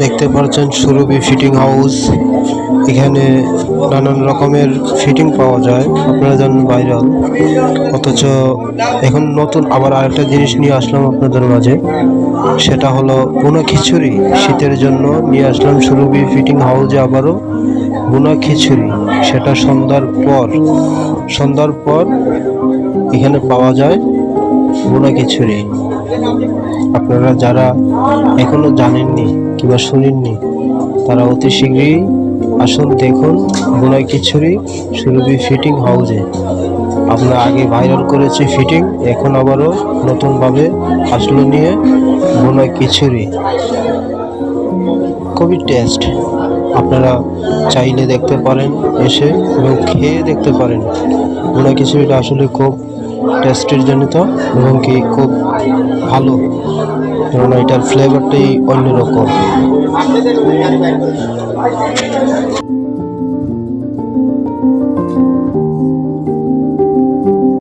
দেখতে পাচ্ছেন সুরভি fitting house. এখানে নানান রকমের ফিটিং পাওয়া যায়, আপনারা জানেন ভাইরাল অথচ এখন নতুন আবার আরেকটা জিনিস নিয়ে আসলাম আপনাদের মাঝে। সেটা হলো বুনা খিচুড়ি, শীতের জন্য নিয়ে আসলাম সুরভি ফিটিং হাউসে আবারও বুনা খিচুড়ি। সেটা সন্ধ্যার পর সন্ধ্যার পর এখানে পাওয়া যায় বুনা খিচুড়ি। আপনারা যারা এখনও জানেননি কিংবা শুনেননি, তারা অতি শীঘ্রই আসুন, দেখুন বোনাই খিচুড়ি সুরভি ফিটিং হাউজে আমরা আগে ভাইরাল করেছি ফিটিং এখন আবারও নতুনভাবে আসলো নিয়ে বোনাই খিচুড়ি। খুবই টেস্ট আপনারা চাইলে দেখতে পারেন, এসে এবং খেয়ে দেখতে পারেন। বোনাই খিচুড়িটা আসলে খুব টেস্টের জনিত এবং কি খুব ভালো। কারণ এটার ফ্লেভারটাই অন্যরকম।